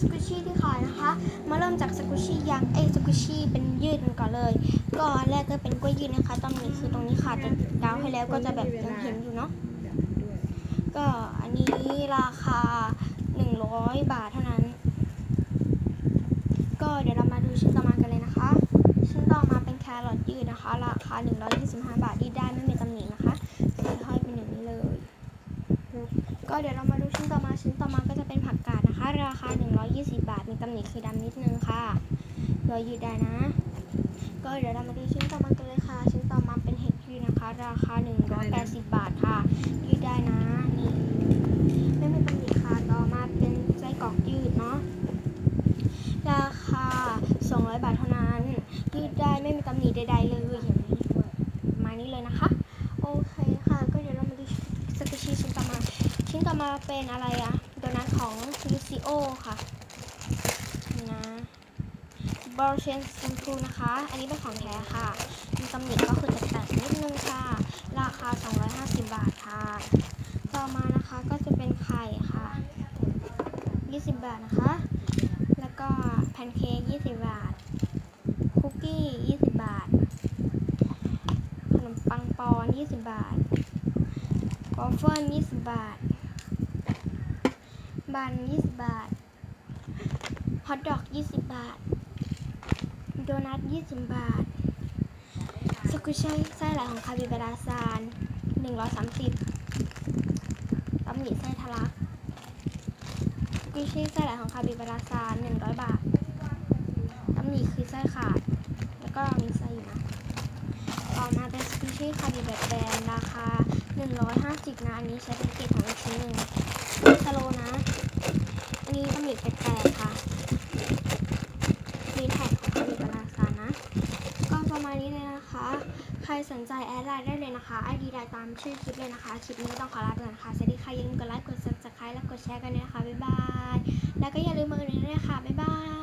สกุชี่ที่ขายนะคะ มาเริ่มจากสกุชี่ยางเอ้สกุชี่เป็นยืดกันก่อนเลย ก็อันแรกก็เป็นกล้วยยืดนะคะ ตอนนี้คือตรงนี้ขาดแต่กาวให้แล้วก็จะแบบยังเห็นอยู่เนาะก็อันนี้ราคา 100 บาทเท่านั้น ก็เดี๋ยวเรามาดูชิ้นต่อมากันเลยนะคะ ชิ้นต่อมาเป็นแครอทยืดนะคะ ราคา 125 บาทยืดได้ไม่มีตำหนินะคะสีห้อยเป็นอย่างนี้เลย ก็เดี๋ยวเรามาดูชิ้นต่อมาชิ้นต่อมาก็ ตำหนิคือดำนิดนึงค่ะรอยยืดได้นะ ก็เดี๋ยวเรามาดูชิ้นต่อมากันเลยค่ะ ชิ้นต่อมาเป็นเห็ดยืดนะคะ ราคา 180 บาทค่ะ ยืดได้นะ นี่ ไม่มีตำหนิค่ะ ต่อมาเป็นไส้กรอกยืดเนาะ ราคา 200 บาทเท่านั้น ยืดได้ไม่มีตำหนิใดๆเลยอย่างนี้ประมานี้เลยนะคะ โอเคค่ะ ก็เดี๋ยวเรามาดูสกุชิชิ้นต่อมา ชิ้นต่อมาเป็นอะไรอะโดนัทของลูซิโอค่ะ บอลเชนซิมพูนะคะ อันนี้เป็นของแท้ค่ะมีตำหนิก็คือจะแตกนิดนึงค่ะ ราคา 250 บาทค่ะ ต่อมานะคะก็จะเป็นไข่ค่ะ 20 บาทนะคะ แล้วก็แพนเค้ก20 บาท คุกกี้ 20 บาท ขนมปังปอน 20 บาทวอฟเฟิล20 บาท บัน 20 บาท ฮอทดอก 20 บาท โดนัท 20 บาท สกุชชี่ไส้ไหลของคาบิบาราซาน130ตำหนิไส้ทะลักสกุชชี่ไส้ไหลของคาบิบาราซาน100 บาทตำหนิคือไส้ขาด แล้วก็มีไส้อยู่นะต่อมาเป็นสกุชชี่คาบิแบบแบรนด์ราคา 150นะอันนี้ใช้เป็นเกรดของอีกชิ้นหนึ่งสโลนะ อันนี้ตำหนิแปลกๆค่ะ มีแท็กของคาบิบาราซานนะ ก็ประ มาณนี้เลยนะคะ ใครสนใจแอดไลน์ได้เลยนะคะ ID ไลน์ตามชื่อคลิปเลยนะคะ คลิปนี้ต้องขอลาไปก่อนนะคะสวัสดีค่ะอย่าลืมกดไลค์ กด subscribe และกดแชร์กันด้วยนะคะ บ๊ายบาย แล้วก็อย่าลืมมากันด้วยนะคะ บ๊ายบาย